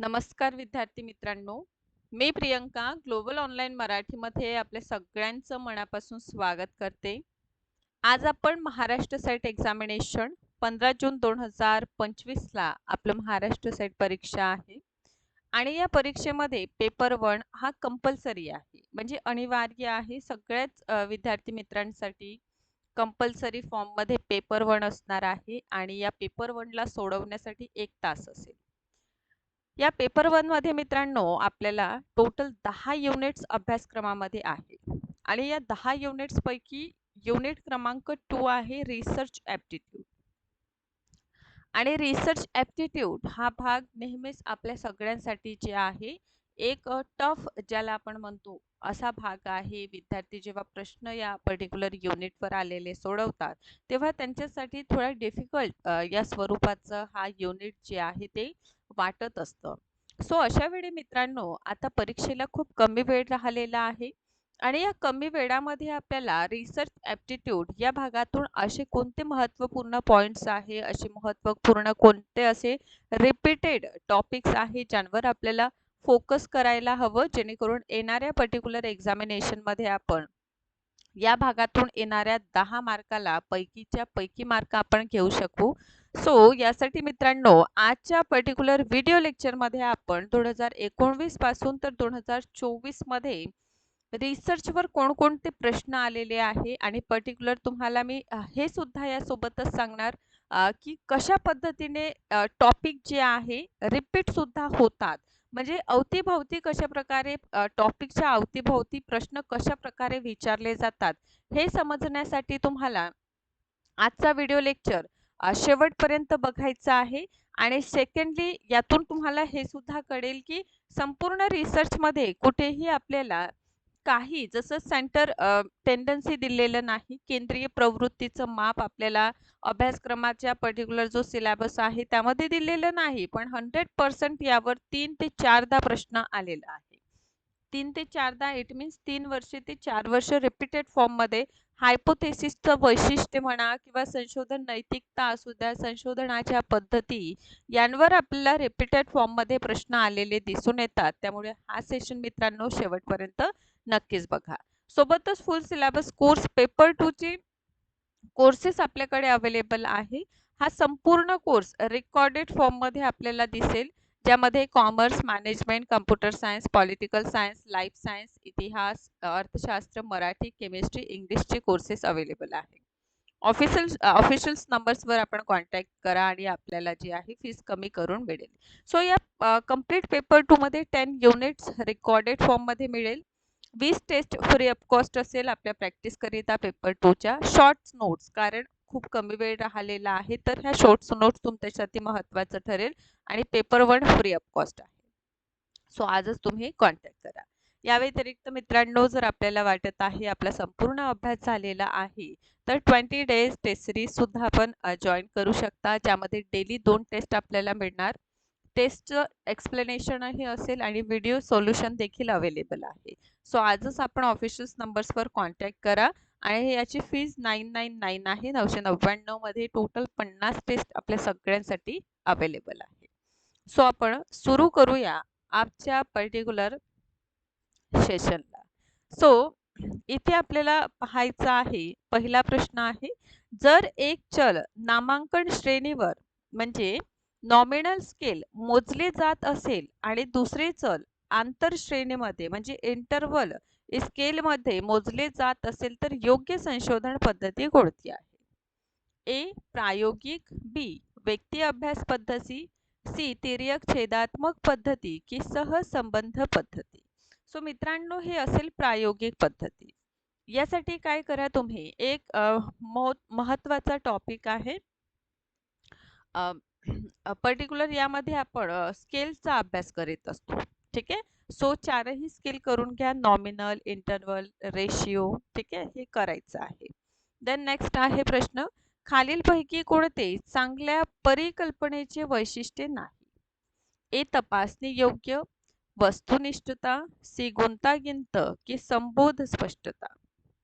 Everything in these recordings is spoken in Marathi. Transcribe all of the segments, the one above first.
नमस्कार विद्यार्थी मित्रांनो. मी प्रियंका ग्लोबल ऑनलाईन मराठीमध्ये आपल्या सगळ्यांचं मनापासून स्वागत करते. आज आपण महाराष्ट्र सेट एक्झामिनेशन पंधरा जून दोन हजार पंचवीसला आपलं महाराष्ट्र सेट परीक्षा आहे. आणि या परीक्षेमध्ये पेपर वन हा कंपल्सरी आहे. म्हणजे अनिवार्य आहे सगळ्याच विद्यार्थी मित्रांसाठी कंपल्सरी फॉर्ममध्ये पेपर वन असणार आहे आणि या पेपर वनला सोडवण्यासाठी एक तास असेल. या पेपर वनमध्ये मित्रांनो आपल्याला टोटल दहा युनिट्स अभ्यासक्रमामध्ये आहे. आणि या दहा युनिट्स पैकी युनिट क्रमांक टू आहे रिसर्च ॲप्टिट्यूड आणि रिसर्च ॲप्टिट्यूड हा भाग नेहमीच आपल्या सगळ्यांसाठी जे आहे एक टफ ज्याला आपण म्हणतो असा भाग आहे विद्यार्थी जेव्हा प्रश्न या पर्टिक्युलर युनिटवर आलेले सोडवतात तेव्हा त्यांच्यासाठी थोडा डिफिकल्ट या स्वरूपाचं हा युनिट जे आहे ते वाटत असतं. सो अशा वेळी मित्रांनो आता परीक्षेला खूप कमी वेळ राहिलेला आहे आणि या कमी वेळामध्ये आपल्याला रिसर्च ॲप्टिट्यूड या भागातून असे कोणते महत्त्वपूर्ण पॉईंट्स आहे असे महत्त्वपूर्ण कोणते असे रिपीटेड टॉपिक्स आहे ज्यांवर आपल्याला फोकस करायला हवं जेणेकरून येणाऱ्या पर्टिक्युलर एक्झामिनेशनमध्ये आपण या भागातून येणाऱ्या दहा मार्काला पैकीच्या पैकी मार्क आपण घेऊ शकू. सो यासाठी मित्रांनो आजच्या पर्टिक्युलर व्हिडिओ लेक्चरमध्ये आपण दोन हजार एकोणवीसपासून तर दोन हजार चोवीसमध्ये रिसर्चवर कोणकोणते प्रश्न आलेले आहे आणि पर्टिक्युलर तुम्हाला मी हे सुद्धा यासोबतच सांगणार की कशा पद्धतीने टॉपिक जे आहे रिपीट सुद्धा होतात. म्हणजे अवतीभवती कशा प्रकारे टॉपिकच्या अवतीभवती प्रश्न कशा प्रकारे विचारले जातात हे समजण्यासाठी तुम्हाला आजचा व्हिडिओ लेक्चर शेवटपर्यंत बघायचा आहे. आणि सेकंडली यातून तुम्हाला हे सुद्धा कळेल की संपूर्ण रिसर्चमध्ये कुठेही आपल्याला काही जसं सेंटर टेंडन्सी दिलेलं नाही केंद्रीय प्रवृत्तीचं माप आपल्याला अभ्यासक्रमाच्या पर्टिक्युलर जो सिलेबस आहे त्यामध्ये दिलेलं नाही पण हंड्रेड पर्सेंट यावर तीन ते चारदा प्रश्न आलेला आहे. तीन ते चारदा इट मीन्स तीन वर्षे ते चार वर्ष रिपीटेड फॉर्ममध्ये हायपोथेसिसचं वैशिष्ट्य म्हणा किंवा संशोधन नैतिकता असू द्या संशोधनाच्या पद्धती यांवर आपल्याला रिपीटेड फॉर्ममध्ये प्रश्न आलेले दिसून येतात. त्यामुळे हा सेशन मित्रांनो शेवटपर्यंत नक्कीच बघा. सोबतच full syllabus course paper two ची कोर्सेस आपल्याकडे अवेलेबल आहे. हा संपूर्ण कोर्स रेकॉर्डेड फॉर्ममध्ये आपल्याला दिसेल ज्यामध्ये commerce management computer science political science life science इतिहास अर्थशास्त्र मराठी केमिस्ट्री इंग्लिशचे कोर्सेस अवेलेबल आहे. ऑफिशियल ऑफिशियल्स नंबर्सवर आपण कॉन्टॅक्ट करा आणि आपल्याला जी आहे फीस कमी करून मिळेल. सो या कंप्लीट पेपर टूमध्ये टेन युनिट्स रेकॉर्डेड फॉर्ममध्ये मिळेल. वीस टेस्ट फ्री ऑफ कॉस्ट असेल आपल्या प्रॅक्टिसकरिता पेपर टूच्या शॉर्ट्स नोट्स कारण खूप कमी वेळ राहिलेला आहे तर ह्या शॉर्ट्स नोट्स तुमच्यासाठी महत्त्वाचं ठरेल आणि paper one free of cost आहे. सो आजच तुम्ही कॉन्टॅक्ट करा. या व्यतिरिक्त मित्रांनो जर आपल्याला वाटत आहे आपला संपूर्ण अभ्यास झालेला आहे तर ट्वेंटी डेज टेस्ट सिरीज सुद्धा आपण जॉईन करू शकता ज्यामध्ये डेली दोन टेस्ट आपल्याला मिळणार. टेस्टचं एक्सप्लेनेशनही असेल आणि व्हिडिओ सोल्युशन देखील अवेलेबल आहे. सो आजच आपण ऑफिशियल नंबर्सवर कॉन्टॅक्ट करा आणि याची फीज नाईन नाईन नाईन आहे. नऊशे नव्याण्णवमध्ये टोटल पन्नास टेस्ट आपल्या सगळ्यांसाठी अवेलेबल आहे. सो आपण सुरू करूया आजच्या पर्टिक्युलर सेशनला. सो इथे आपल्याला पाहायचं आहे पहिला प्रश्न आहे जर एक चल नामांकन श्रेणीवर म्हणजे नॉमिनल स्केल मोजले जात असेल आणि दुसरे चल आंतरश्रेणीमध्ये म्हणजे इंटरवल स्केलमध्ये मोजले जात असेल तर योग्य संशोधन पद्धती कोणती आहे? ए. प्रायोगिक बी व्यक्ती अभ्यास पद्धती सी तिर्यक छेदात्मक पद्धती की सहसंबंध पद्धती. सो मित्रांनो हे असेल प्रायोगिक पद्धती. यासाठी काय करा तुम्ही? एक महत्त्वाचा टॉपिक आहे. पर्टिक्युलर यामध्ये आपण स्केलचा अभ्यास करीत असतो. ठीक आहे? सो चारही स्केल करून घ्या. नॉमिनल इंटरवल रेशिओ ठीक आहे? हे करायचं आहे. देन नेक्स्ट आहे प्रश्न. खालीलपैकी कोणते चांगल्या परिकल्पनेचे वैशिष्ट्य नाही? ए तपासणी योग्य वस्तुनिष्ठता सी गुंतागिंत की संबोध स्पष्टता?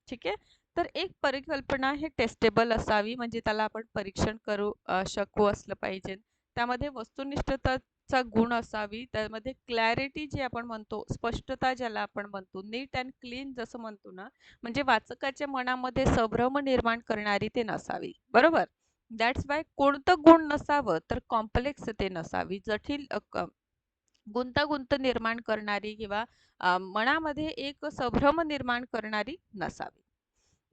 ठीक आहे? तर एक परिकल्पना हे टेस्टेबल असावी म्हणजे त्याला आपण परीक्षण करू शकू असलं पाहिजे. त्यामध्ये वस्तुनिष्ठताचा गुण असावी त्यामध्ये क्लॅरिटी जी आपण म्हणतो स्पष्टता ज्याला आपण म्हणतो नीट अँड क्लीन जसं म्हणतो ना म्हणजे वाचकाच्या मनामध्ये संभ्रम निर्माण करणारी ते नसावी. बरोबर? दॅट्स वाय कोणतं गुण नसावं तर कॉम्प्लेक्स ते नसावी. जटिल गुंतागुंत निर्माण करणारी किंवा मनामध्ये एक संभ्रम निर्माण करणारी नसावी.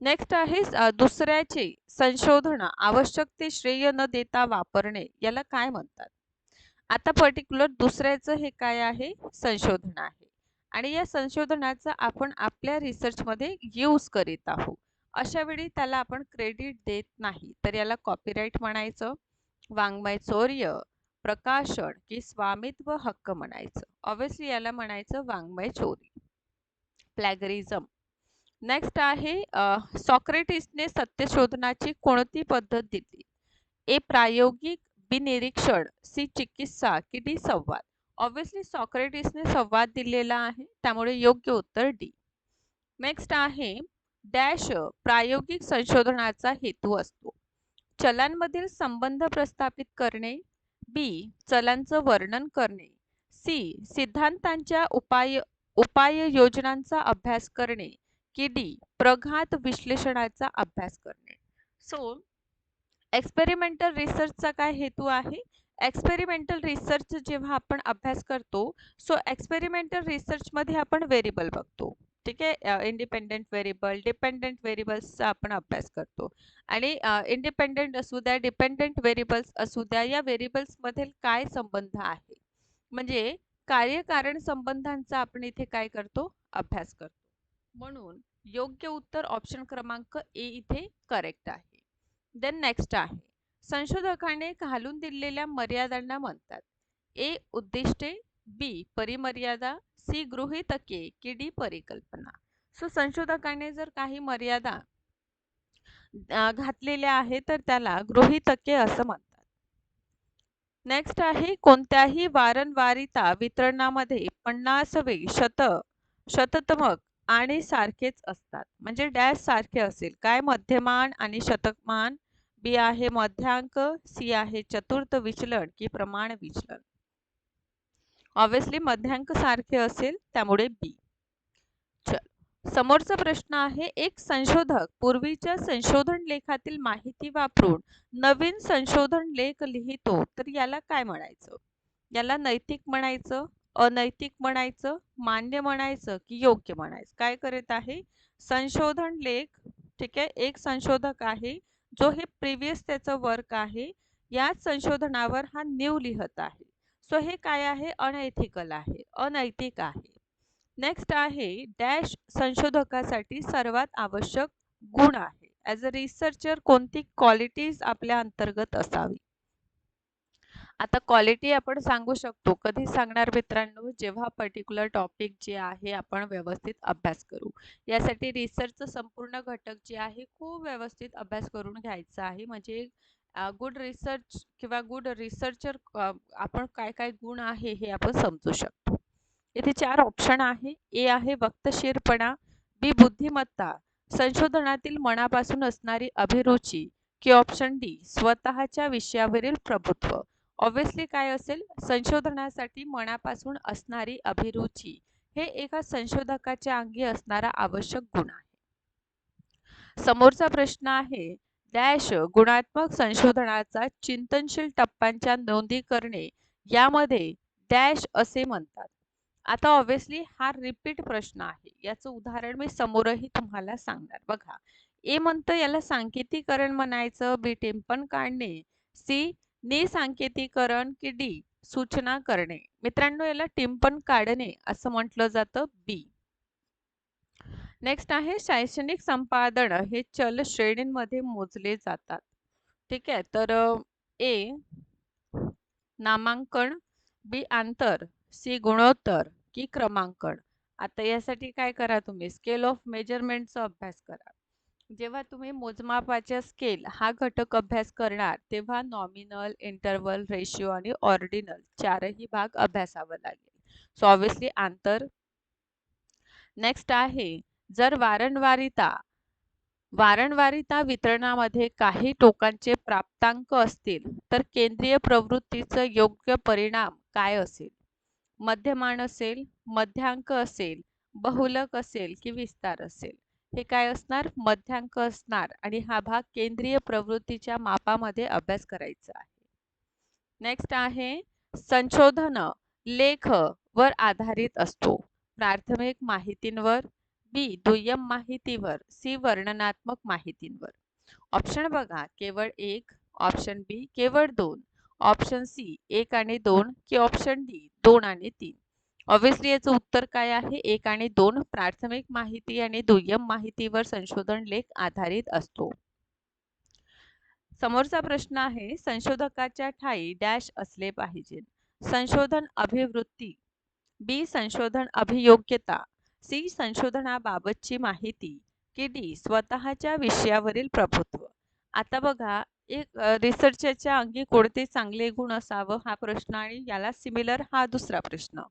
नेक्स्ट आहे दुसऱ्याचे संशोधन आवश्यक ते श्रेय न देता वापरणे याला काय म्हणतात? आता पर्टिक्युलर दुसऱ्याचं हे काय आहे? संशोधन आहे. आणि या संशोधनाचा आपण आपल्या रिसर्चमध्ये यूज करीत आहोत. अशा वेळी त्याला आपण क्रेडिट देत नाही. तर याला कॉपीराईट म्हणायचं वाङ्मय चौर्य प्रकाशन की स्वामित्व हक्क म्हणायचं. ऑब्व्हियसली याला म्हणायचं वाङ्मय चोरी. प्लॅगरिझम नेक्स्ट आहे सॉक्रेटिसने सत्यशोधनाची कोणती पद्धत दिली? ए प्रायोगिक बी निरीक्षण सी चिकित्सा की डी संवाद. ऑब्विसली सॉक्रेटिसने संवाद दिलेला आहे त्यामुळे योग्य उत्तर डी नेक्स्ट आहे डॅश प्रायोगिक संशोधनाचा हेतू असतो. चलांमधील संबंध प्रस्थापित करणे. बी चलांचं वर्णन करणे. सी सिद्धांतांच्या उपाय उपाययोजनांचा अभ्यास करणे. की डी प्रघात विश्लेषणाचा अभ्यास करणे. सो एक्सपेरिमेंटल रिसर्चचा काय हेतू आहे? एक्सपेरिमेंटल रिसर्च जेव्हा आपण अभ्यास करतो सो एक्सपेरिमेंटल रिसर्चमध्ये आपण व्हेरिएबल बघतो. ठीक आहे? इंडिपेंडेंट व्हेरिएबल डिपेंडेंट व्हेरिएबल्सचा आपण अभ्यास करतो. आणि इंडिपेंडेंट असू द्या डिपेंडेंट व्हेरिएबल्स असू द्या या व्हेरिएबल्समधील काय संबंध आहे? म्हणजे कार्यकारण संबंधांचा आपण इथे काय करतो? अभ्यास करतो. म्हणून योग्य उत्तर ऑप्शन क्रमांक ए इथे करेक्ट आहे. देन नेक्स्ट आहे. संशोधकाने घालून दिलेल्या मर्यादांना म्हणतात. ए उद्दिष्टे बी परिमर्यादा सी गृहितके की डी परिकल्पना. सो संशोधकाने जर काही मर्यादा घातलेल्या आहे तर त्याला गृहितके असं म्हणतात. नेक्स्ट आहे कोणत्याही वारंवारिता वितरणामध्ये पन्नासवे शत शततमक आणि सारखेच असतात. म्हणजे डॅश सारखे असेल. काय मध्यमान आणि शतकमान? बी आहे मध्यांक सी आहे चतुर्थ विचलन की प्रमाण विचलन. ऑब्विसली मध्यांक सारखे असेल त्यामुळे बी. चल. समोरचा प्रश्न आहे एक संशोधक पूर्वीच्या संशोधन लेखातील माहिती वापरून नवीन संशोधन लेख लिहितो तर याला काय म्हणायचं? याला नैतिक म्हणायचं? अनैतिक म्हणायचं मान्य म्हणायचं की योग्य म्हणायचं. काय करत आहे? संशोधन लेख ठीक आहे एक संशोधक आहे जो हे प्रिव्हियस त्याचं वर्क आहे याच संशोधनावर हा न्यू लिहत आहे. सो हे काय आहे? अनैथिकल आहे अनैतिक आहे. नेक्स्ट आहे डॅश संशोधकासाठी सर्वात आवश्यक गुण आहे. ॲज अ रिसर्चर कोणती क्वालिटीज आपल्या अंतर्गत असावी? आता क्वालिटी आपण सांगू शकतो. कधी सांगणार मित्रांनो जेव्हा पर्टिक्युलर टॉपिक जे आहे आपण व्यवस्थित अभ्यास करू. यासाठी रिसर्चचं संपूर्ण घटक जे आहे खूप व्यवस्थित अभ्यास करून घ्यायचा आहे. म्हणजे गुड रिसर्च किंवा गुड रिसर्चर आपण काय काय गुण आहे हे आपण समजू शकतो. इथे चार ऑप्शन आहे. ए आहे वक्तशीरपणा बी बुद्धिमत्ता संशोधनातील मनापासून असणारी अभिरुची की ऑप्शन डी स्वतःच्या विषयावरील प्रभुत्व. ऑब्विसली काय असेल? संशोधनासाठी मनापासून असणारी अभिरुची हे एका संशोधकाच्या अंगी असणारा आवश्यक गुण आहे. समोरचा प्रश्न आहे डॅश गुणात्मक संशोधनाचा चिंतनशील टप्प्यांच्या नोंदी करणे यामध्ये डॅश असे म्हणतात. आता ऑब्विसली हा रिपीट प्रश्न आहे. याचं उदाहरण मी समोरही तुम्हाला सांगणार. बघा ए म्हणतं याला सांकेतीकरण म्हणायचं बी टेम्पन काढणे सी निसांकेतीकरण की डी सूचना करणे. मित्रांनो याला टिंपण काढणे असं म्हटलं जातं बी. नेक्स्ट आहे शैक्षणिक संपादन. हे चल श्रेणींमध्ये मोजले जातात. ठीक आहे तर ए नामांकन बी आंतर सी गुणोत्तर की क्रमांकन. आता यासाठी काय करा तुम्ही? स्केल ऑफ मेजरमेंटचा अभ्यास करा. जेव्हा तुम्ही मोजमापाच्या स्केल हा घटक अभ्यास करणार तेव्हा नॉमिनल इंटरवल रेशिओ आणि ऑर्डिनल चारही भाग अभ्यासावा लागेल. सो ऑब्विसली आंतर नेक्स्ट आहे. जर वारंवारिता वारंवारिता वितरणामध्ये काही टोकांचे प्राप्तांक असतील तर केंद्रीय प्रवृत्तीचं योग्य परिणाम काय असेल? मध्यमान असेल मध्यांक असेल बहुलक असेल की विस्तार असेल? हे काय असणार? मध्यांक असणार आणि हा भाग केंद्रीय प्रवृत्तीच्या मापामध्ये अभ्यास करायचा आहे. नेक्स्ट आहे संशोधन लेख वर आधारित असतो. प्राथमिक माहितींवर बी दुय्यम माहितीवर सी वर्णनात्मक माहितींवर. ऑप्शन बघा केवळ एक ऑप्शन बी केवळ दोन. ऑप्शन सी एक आणि दोन की ऑप्शन डी दोन आणि तीन. ऑब्व्हियसली याचं उत्तर काय आहे? एक आणि दोन प्राथमिक माहिती आणि दुय्यम माहितीवर संशोधन लेख आधारित असतो. समोरचा प्रश्न आहे संशोधकाच्या ठाई डॅश असले पाहिजे संशोधन अभिवृत्ती. बी संशोधन अभियोग्यता. सी संशोधनाबाबतची माहिती. की डी स्वतःच्या विषयावरील प्रभुत्व. आता बघा एक रिसर्चच्या अंगी कोणते चांगले गुण असावं हा प्रश्न आणि याला सिमिलर हा दुसरा प्रश्न.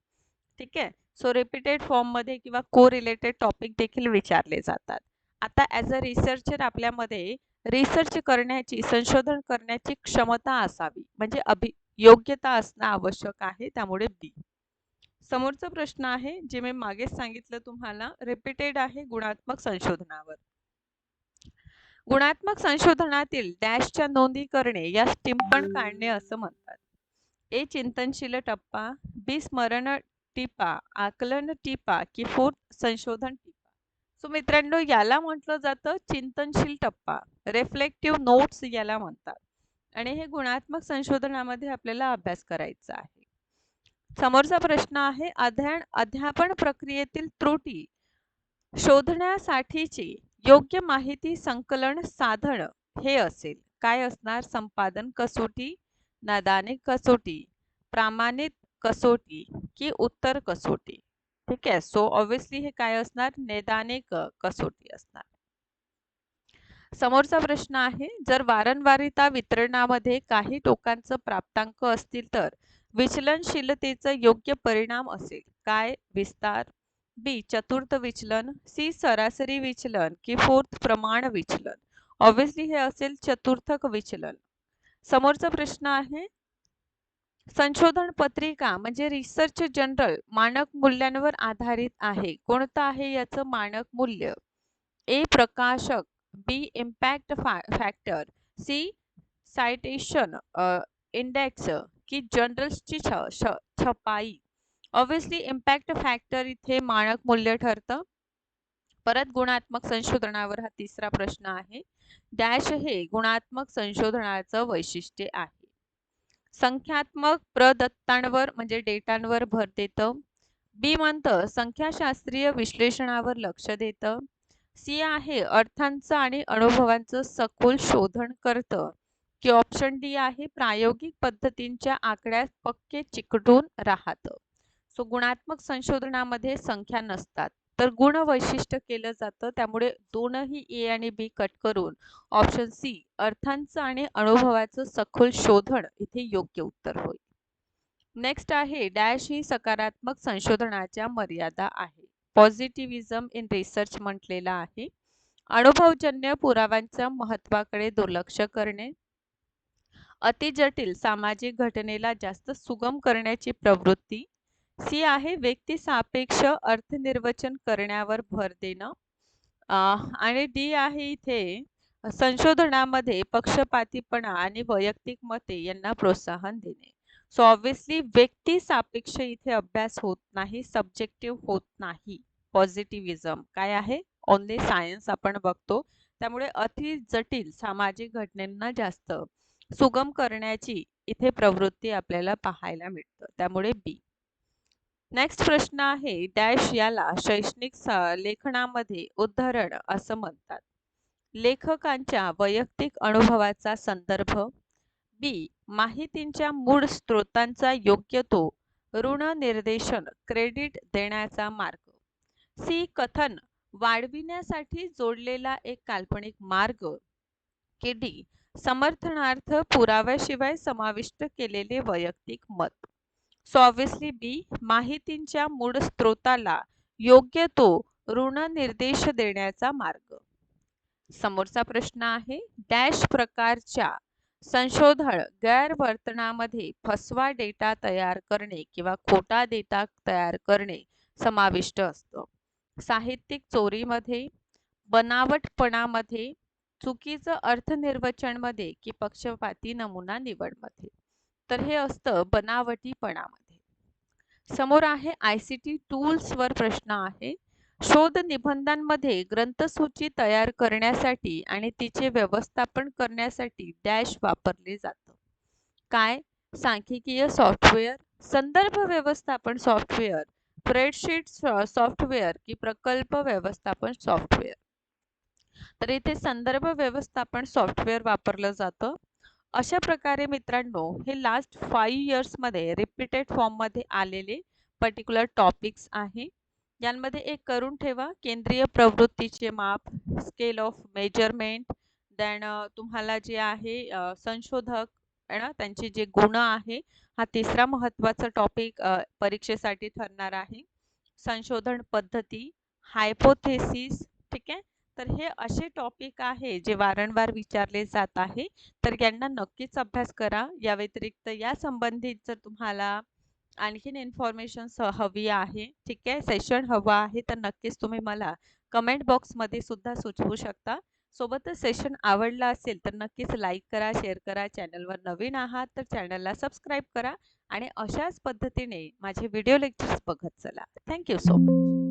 ठीक आहे? सो रिपीटेड फॉर्ममध्ये किंवा को रिलेटेड टॉपिक देखील विचारले जातात. आता ॲज अ रिसर्चर आपल्यामध्ये रिसर्च करण्याची संशोधन करण्याची क्षमता असावी. म्हणजे अभि योग्यता असणं आवश्यक आहे त्यामुळे बी समोरचा प्रश्न आहे जे मी मागेच सांगितलं तुम्हाला रिपीटेड आहे गुणात्मक संशोधनावर. गुणात्मक संशोधनातील डॅशच्या नोंदी करणे या टिंपण काढणे असं म्हणतात. ए चिंतनशील टप्पा बी स्मरण टिपा आकलन टिपा की फोर्थ संशोधन टिपा. सो मित्रांनो याला म्हटलं जातं चिंतनशील टप्पा. रिफ्लेक्टिव्ह नोट्स याला म्हणतात. आणि हे गुणात्मक संशोधनामध्ये आपल्याला अभ्यास करायचा आहे. समोरचा प्रश्न आहे अध्ययन अध्यापन प्रक्रियेतील त्रुटी शोधण्यासाठीची योग्य माहिती संकलन साधन हे असेल. काय असणार? संपादन कसोटी नदानिक कसोटी प्रामाणिक कसोटी की उत्तर कसोटी? ठीक आहे. सो ऑब्विसली हे काय असणार? नैदानिक कसोटी असणार. समोरचा प्रश्न आहे जर वारंवारिता वितरणामध्ये काही टोकांचं प्राप्तांक असतील तर विचलनशीलतेचा योग्य परिणाम असेल. काय? विस्तार. बी चतुर्थ विचलन. सी सरासरी विचलन की फोर्थ प्रमाण विचलन. ऑब्विसली हे असेल चतुर्थक विचलन. समोरचा प्रश्न आहे संशोधन पत्रिका म्हणजे रिसर्च जनरल मानक मूल्यांवर आधारित आहे. कोणतं आहे याचं मानक मूल्य? ए प्रकाशक. B impact factor C citation index की जर्नल्सची छ छपाई. ऑब्विसली इम्पॅक्ट फॅक्टर इथे मानक मूल्य ठरतं. परत गुणात्मक संशोधनावर हा तिसरा प्रश्न आहे. डॅश हे गुणात्मक संशोधनाचं वैशिष्ट्य आहे. संख्यात्मक प्रदत्तांवर म्हणजे डेटांवर भर देतं. बी म्हणतं संख्याशास्त्रीय विश्लेषणावर लक्ष देतं. सी आहे अर्थांचं आणि अनुभवांचं सखोल शोधन करतं. की ऑप्शन डी आहे प्रायोगिक पद्धतींच्या आकड्यात पक्के चिकटून राहतं. सो गुणात्मक संशोधनामध्ये संख्या नसतात. तर गुण वैशिष्ट्य केलं जातं. त्यामुळे दोनही ए आणि बी कट करून ऑप्शन सी अर्थांचं आणि अनुभवाचं सखोल शोधन इथे योग्य उत्तर होईल. नेक्स्ट आहे डॅश ही सकारात्मक संशोधनाच्या मर्यादा आहे. पॉझिटिव्हिझम इन रिसर्च म्हटलेला आहे. अनुभवजन्य पुराव्यांच्या महत्वाकडे दुर्लक्ष करणे. अतिजटिल सामाजिक घटनेला जास्त सुगम करण्याची प्रवृत्ती. सी आहे व्यक्ती सापेक्ष अर्थनिर्वचन करण्यावर भर देणं. आणि डी आहे इथे संशोधनामध्ये पक्षपातीपणा आणि वैयक्तिक मते यांना प्रोत्साहन देणे. सो ऑब्विसली व्यक्ती सापेक्ष इथे अभ्यास होत नाही सब्जेक्टिव्ह होत नाही. पॉझिटिव्हिजम काय आहे? ओनली सायन्स आपण बघतो. त्यामुळे अति जटिल सामाजिक घटनेंना जास्त सुगम करण्याची इथे प्रवृत्ती आपल्याला पाहायला मिळतं. त्यामुळे बी नेक्स्ट प्रश्न आहे डॅश याला शैक्षणिक लेखनामध्ये उद्धरण असं म्हणतात. लेखकांच्या वैयक्तिक अनुभवाचा संदर्भ बी माहितींच्या मूळ स्त्रोतांचा योग्य तो ऋण निर्देशन क्रेडिट देण्याचा मार्ग. सी कथन वाढविण्यासाठी जोडलेला एक काल्पनिक मार्ग. के डी समर्थनार्थ पुराव्याशिवाय समाविष्ट केलेले वैयक्तिक मत. सो ऑब्विसली बी माहितींच्या मूळ स्त्रोताला योग्य तो ऋण निर्देश देण्याचा मार्ग. समोरचा प्रश्न आहे डॅश प्रकारच्या संशोधन गैरवर्तनामध्ये फसवा डेटा तयार करणे किंवा खोटा डेटा तयार करणे समाविष्ट असतं. साहित्यिक चोरीमध्ये बनावटपणामध्ये चुकीचं अर्थनिर्वचनमध्ये की पक्षपाती नमुना निवडमध्ये. तर हे असतं बनावटीपणामध्ये. समोर आहे आय सी टी टूल्सवर प्रश्न आहे. शोध निबंधांमध्ये ग्रंथसूची तयार करण्यासाठी आणि तिचे व्यवस्थापन करण्यासाठी डॅश वापरले जातं. काय? सांख्यिकीय सॉफ्टवेअर संदर्भ व्यवस्थापन सॉफ्टवेअर स्प्रेडशीट सॉफ्टवेअर की प्रकल्प व्यवस्थापन सॉफ्टवेअर. तर इथे संदर्भ व्यवस्थापन सॉफ्टवेअर वापरलं जातं. अशा प्रकारे मित्रांनो हे लास्ट फाईव्ह इयर्समध्ये रिपीटेड फॉर्ममध्ये आलेले पर्टिक्युलर टॉपिक्स आहे. यांमध्ये एक करून ठेवा. केंद्रीय प्रवृत्तीचे माप स्केल ऑफ मेजरमेंट देन तुम्हाला जे आहे संशोधक आहे ना त्यांचे जे गुण आहे हा तिसरा महत्त्वाचा टॉपिक परीक्षेसाठी ठरणार आहे. संशोधन पद्धती हायपोथेसिस ठीक आहे? तर हे असे टॉपिक आहे जे वारंवार विचारले जात आहे. तर यांना नक्कीच अभ्यास करा. या व्यतिरिक्त या संबंधित जर तुम्हाला आणखीन इन्फॉर्मेशन हवी आहे ठीक आहे? सेशन हवं आहे तर नक्कीच तुम्ही मला कमेंट बॉक्समध्ये सुद्धा सुचवू शकता. सोबतच सेशन आवडला असेल तर नक्कीच लाईक करा शेअर करा. चॅनलवर नवीन आहात तर चॅनलला सबस्क्राईब करा. आणि अशाच पद्धतीने माझे व्हिडिओ लेक्चर्स बघत चला. Thank you so much